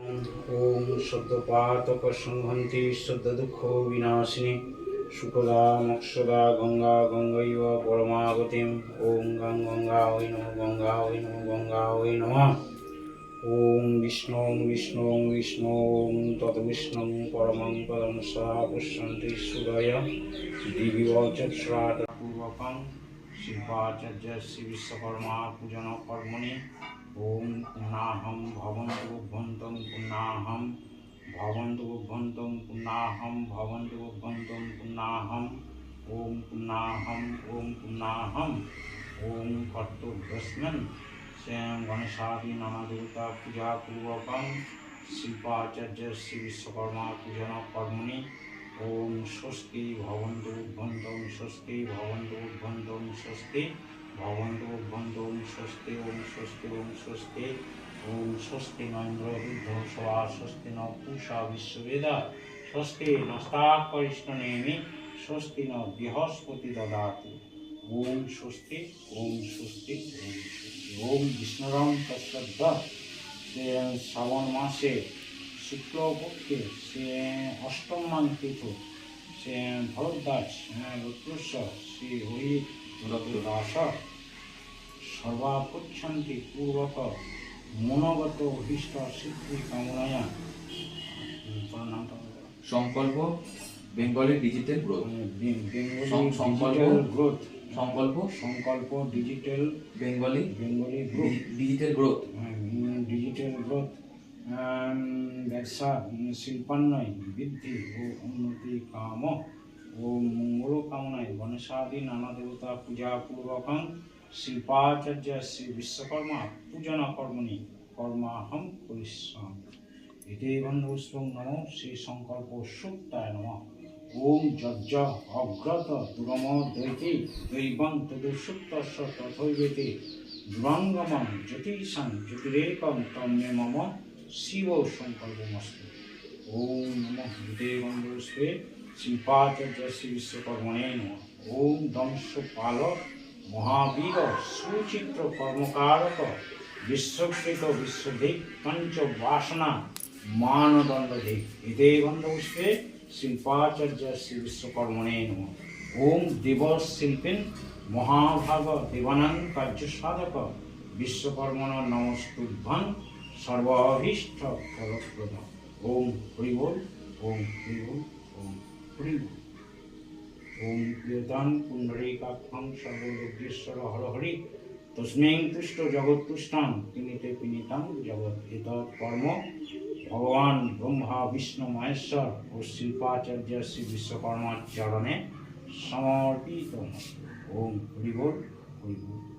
ওম সদ্যপাতক সংহন্তি সদ্য দুঃখ বিনাশিনী সুখদা মক্ষদা গঙ্গা গঙ্গৈব পরমাগতিম ওম গং গঙ্গা ওই নম গঙ্গা ওই নম গঙ্গা ওই নম ওম বিষ্ণু বিষ্ণু বিষ্ণু ওম তত বিষ্ণু পরমং পদম সা পুষ্যন্তি সুদয় দিবিবচৎসরাটপূর্বকং শিল্পাচার্য শ্রী বিশ্বকর্মা পূজন কর্মণি ওম পুণ্যাহম ভবন্তু ভন্তম পুণ্যাহম ভবন্তু ভন্তম পুণ্যাহম ভবন্তু ভন্তম পুণ্যাহম ওম পুণ্যাহম ওম পুণ্যাহম ওম কর্তব্যস্মিন। স্বয়ং গণেশাদি নানা দেবতা পূজা পূর্বকম শিল্পাচার্য শ্রী বিশ্বকর্মা পূজন কর্মণি। ওম স্বস্তি ভবন্তু ভন্তম স্বস্তি, ভবন্তু ভন্তম স্বস্তি ভবন্তু ভন্তম স্বস্তি ওম স্বস্তি ওম স্বস্তি ওম স্বস্তি নন্দ্র বুদ্ধ সভা স্বস্তি ন পূষা বিশ্ববেদা স্বস্তি নস্তাকরিষ্ণনেমি স্বস্তি ন বৃহস্পতি দদাতু ওম স্বস্তি ওম স্বস্তি ওম স্বস্তি ওম বিষ্ণুরম তশ্রদ্ধ সে শ্রাবণ মাসে শুক্লপক্ষে সে অষ্টমান তীর্থ সে ভরদ্বাস রুদ্রেশ্বর শ্রী হরি দাস সর্বাপচ্ছন্তি পূর্বক মনোগত অভীষ্ট সিদ্ধি কামনায়া নামটা Sankalpa Bengali digital growth Bengali Sankalpa. Growth Sankalpa Sankalpa digital Bengali Bengali growth digital growth digital growth ব্যবসা উম, শিল্পান্বয় বৃদ্ধি ও উন্নতি কাম ও মঙ্গল কামনায় গণেশাদি নানা দেবতা পূজা পূর্বকং শিল্পাচার্য শ্রী বিশ্বকর্মা পূজনা কর্মণি কর্মাহম পরিশ্রম এতে বন্ধুষ্পং নম শ্রী সংকল্প সুক্তায় নম ওম যজ্ঞ অগ্রত দুরম দৈতি দৈবং তদুসুক্তস্য তথৈবেতে দুরঙ্গমম জ্যোতিষাং জ্যোতিরেকম তন্মে মম শিব সংকল্পমস্তু ওম নমঃ দেবন্দুষ্পে শিল্পাচার্য শ্রী বিশ্বকর্মণে নমঃ ওম দংশপাল মহাবীর সুচিত্র কর্মকারক বিশ্বকৃত বিশ্বধিক পঞ্চ বাসনা মানদণ্ড দিক এতে বন্ধুষ্পে শিল্পাচার্য শ্রী বিশ্বকর্মণে নমঃ ওম দিবস শিল্পিন মহাভাগ দেবানন্দ কার্য সাধক বিশ্বকর্মণ নমস্তুভ্যং সর্বাভীষ্ট ফলপ্রদ ওম হরি বল ওম হরি বল ওম হরি বল ওম প্রিয়তান পুণ্ডরীকাক্ষং সর্বলোকেশ্বর হরহরি, তস্মিং তুষ্ট জগৎ তুষ্টাং পিনিতে পিনিতাং জগৎ এত কর্ম। ভগবান ব্রহ্মা, বিষ্ণু, মহেশ্বর ও শিল্পাচার্য শ্রী বিশ্বকর্মার চরণে সমর্পিত। ওম হরি বল হরি বল